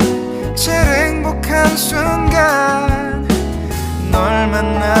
제일 행복한 순간 널 만나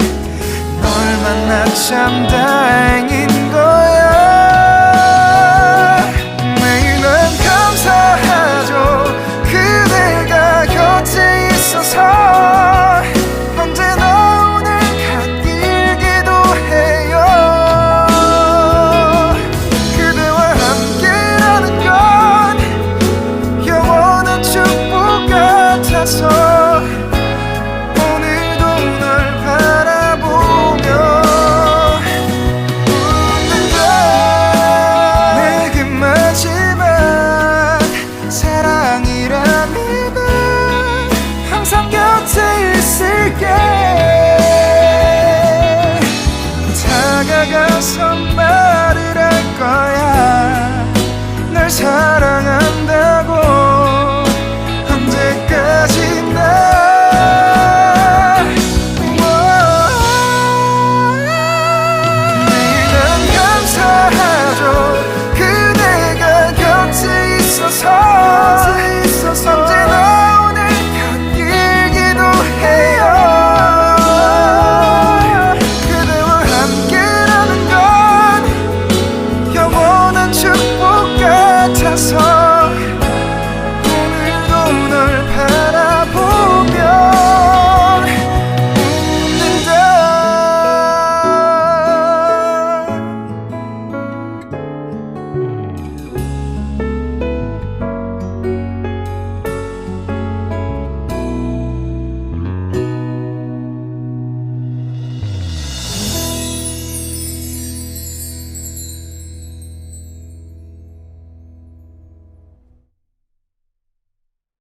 널 만나 참 다행인 다가가서 말을 할 거야. 널 사랑한다